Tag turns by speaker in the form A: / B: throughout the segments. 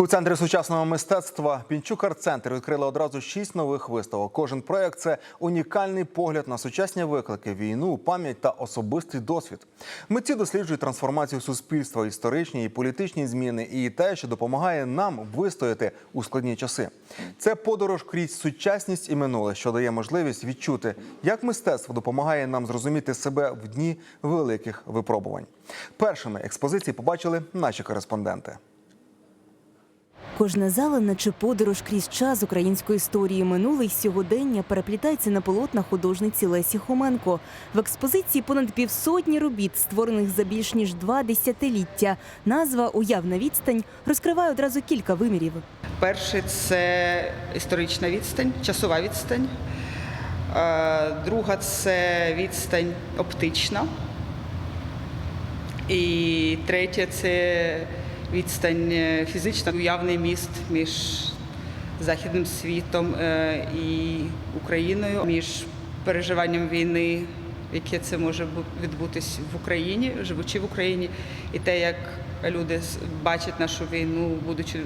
A: У центрі сучасного мистецтва Пінчук арт-центр відкрили одразу шість нових виставок. Кожен проект це унікальний погляд на сучасні виклики, війну, пам'ять та особистий досвід. Митці досліджують трансформацію суспільства, історичні і політичні зміни, і те, що допомагає нам вистояти у складні часи. Це подорож крізь сучасність і минуле, що дає можливість відчути, як мистецтво допомагає нам зрозуміти себе в дні великих випробувань. Першими експозиції побачили наші кореспонденти.
B: Кожна зала, наче подорож крізь час української історії минуле й сьогодення, переплітається на полотнах художниці Лесі Хоменко. В експозиції понад півсотні робіт, створених за більш ніж два десятиліття. Назва Уявна відстань розкриває одразу кілька вимірів.
C: Перший це історична відстань, часова відстань. Е, Друга це відстань оптична. І третя це відстань е, фізична, уявний міст між західним світом е, і Україною, між переживанням війни, яке це може відбутись в Україні, живучи в Україні, і те, як люди бачать нашу війну, будучи е,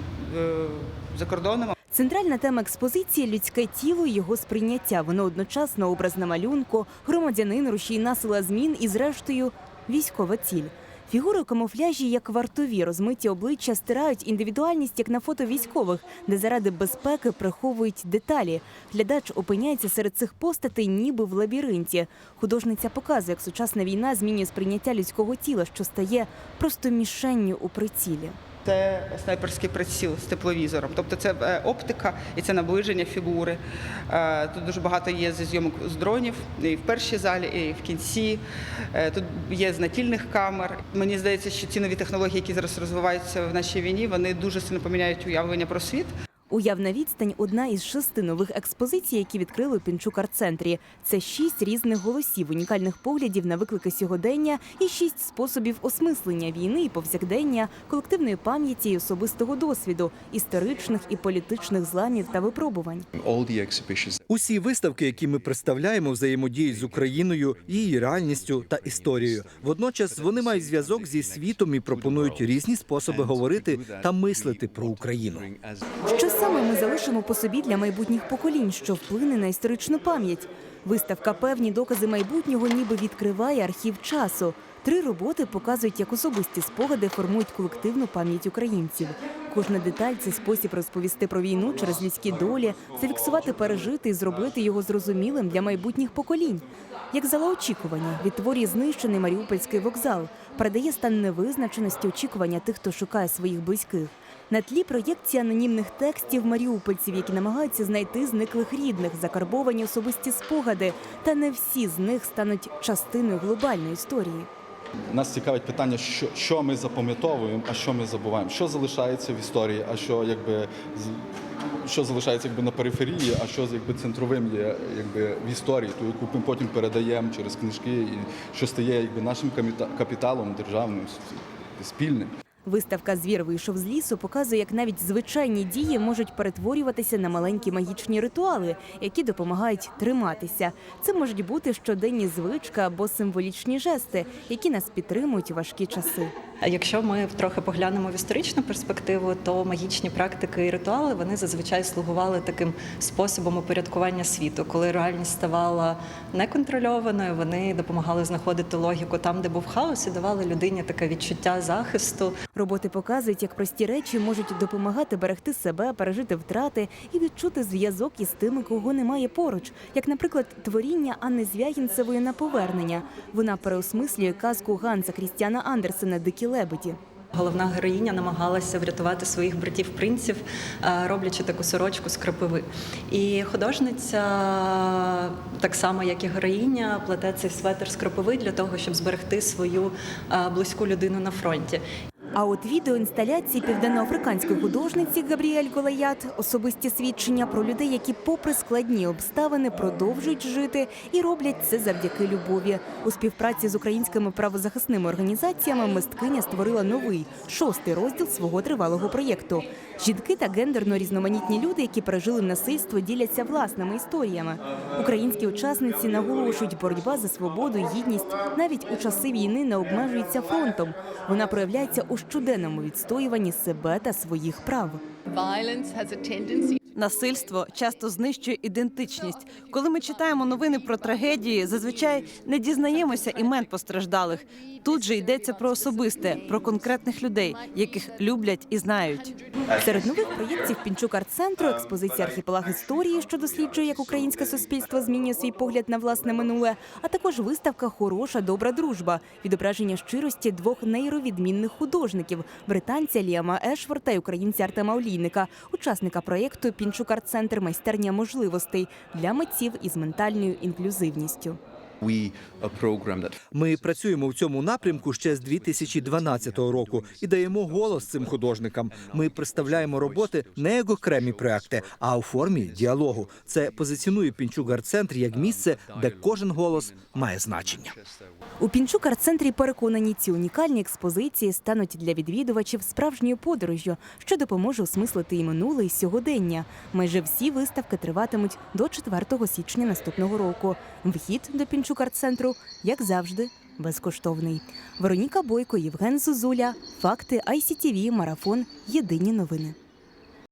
C: за кордоном.
B: Центральна тема експозиції людське тіло і його сприйняття. Воно одночасно образ на малюнку, громадянин, рушійна сила змін і, зрештою, військова ціль. Фігури у камуфляжі як вартові, розмиті обличчя стирають індивідуальність, як на фото військових, де заради безпеки приховують деталі. Глядач опиняється серед цих постатей, ніби в лабіринті. Художниця показує, як сучасна війна змінює сприйняття людського тіла, що стає просто мішенню у прицілі.
C: Це снайперський приціл з тепловізором. Тобто це е, оптика і це наближення фігури. Е, Тут дуже багато є зі зйомок з дронів і в першій залі, і в кінці. Е, Тут є з натільних камер. Мені здається, що ці нові технології, які зараз розвиваються в нашій війні, вони дуже сильно поміняють уявлення про світ.
B: Уявна відстань одна із шести нових експозицій, які відкрили у Пінчук арт-центрі. Це шість різних голосів, унікальних поглядів на виклики сьогодення і шість способів осмислення війни і повсякдення, колективної пам'яті і особистого досвіду, історичних і політичних зламів та випробувань.
D: Усі виставки, які ми представляємо, взаємодіють з Україною, її реальністю та історією. Водночас вони мають зв'язок зі світом і пропонують різні способи говорити та мислити про Україну.
B: Що саме ми залишимо по собі для майбутніх поколінь, що вплине на історичну пам'ять? Виставка певні докази майбутнього, ніби відкриває архів часу. Три роботи показують, як особисті спогади формують колективну пам'ять українців. Кожна деталь це спосіб розповісти про війну через людські долі, зафіксувати пережити і зробити його зрозумілим для майбутніх поколінь. Як зала очікування відтворює знищений Маріупольський вокзал, передає стан невизначеності очікування тих, хто шукає своїх близьких. На тлі проєкції анонімних текстів маріупольців, які намагаються знайти зниклих рідних, закарбовані особисті спогади, та не всі з них стануть частиною глобальної історії.
E: Нас цікавить питання, що, що ми запам'ятовуємо, а що ми забуваємо, що залишається в історії, а що якби що залишається якби на периферії, а що якби центровим є якби в історії, ту яку ми потім передаємо через книжки, і що стає якби нашим капіталом державним спільним.
B: Виставка Звір вийшов з лісу показує, як навіть звичайні дії можуть перетворюватися на маленькі магічні ритуали, які допомагають триматися. Це можуть бути щоденні звички або символічні жести, які нас підтримують у важкі часи.
F: Якщо ми трохи поглянемо в історичну перспективу, то магічні практики і ритуали вони зазвичай слугували таким способом упорядкування світу. Коли реальність ставала неконтрольованою, вони допомагали знаходити логіку там, де був хаос, і давали людині таке відчуття захисту.
B: Роботи показують, як прості речі можуть допомагати берегти себе, пережити втрати і відчути зв'язок із тими, кого немає поруч, як, наприклад, творіння Анни Звягінцевої на повернення. Вона переосмислює казку Ганса Крістіана Андерсена Дикі лебеді.
F: Головна героїня намагалася врятувати своїх братів принців, е, роблячи таку сорочку з крапиви. І художниця, так само як і героїня, плете цей светр з крапиви для того, щоб зберегти свою е, близьку людину на фронті.
B: А от відеоінсталяції південноафриканської художниці Габріель Голаят особисті свідчення про людей, які, попри складні обставини, продовжують жити і роблять це завдяки любові. У співпраці з українськими правозахисними організаціями мисткиня створила новий шостий розділ свого тривалого проєкту. Жінки та гендерно різноманітні люди, які пережили насильство, діляться власними історіями. Українські учасниці наголошують, боротьба за свободу гідність навіть у часи війни не обмежується фронтом. Вона проявляється у щоденному відстоюванні себе та своїх прав.
G: Насильство часто знищує ідентичність. Коли ми читаємо новини про трагедії, зазвичай не дізнаємося імен постраждалих. Тут же йдеться про особисте, про конкретних людей, яких люблять і знають.
B: Серед нових проєктів Пінчук арт-центру експозиція архіпелаг історії, що досліджує, як українське суспільство змінює свій погляд на власне минуле, а також виставка Хороша добра дружба, відображення щирості двох нейровідмінних художників британця Ліама Ешворта і українця Артема Олійника, учасника проєкту Пінчук арт-центр майстерня можливостей для митців із ментальною інклюзивністю.
D: Ми працюємо в цьому напрямку ще з 2012 року і даємо голос цим художникам. Ми представляємо роботи не як окремі проекти, а у формі діалогу. Це позиціонує Пінчук арт-центр як місце, де кожен голос має значення.
B: У Пінчук арт-центрі переконані, ці унікальні експозиції стануть для відвідувачів справжньою подорожжю, що допоможе осмислити і минуле, і сьогодення. Майже всі виставки триватимуть до 4 січня наступного року. Вхід до Пінчук арт-центру, як завжди, безкоштовний. Вероніка Бойко, Євген Зузуля, факти ICTV, марафон. Єдині новини.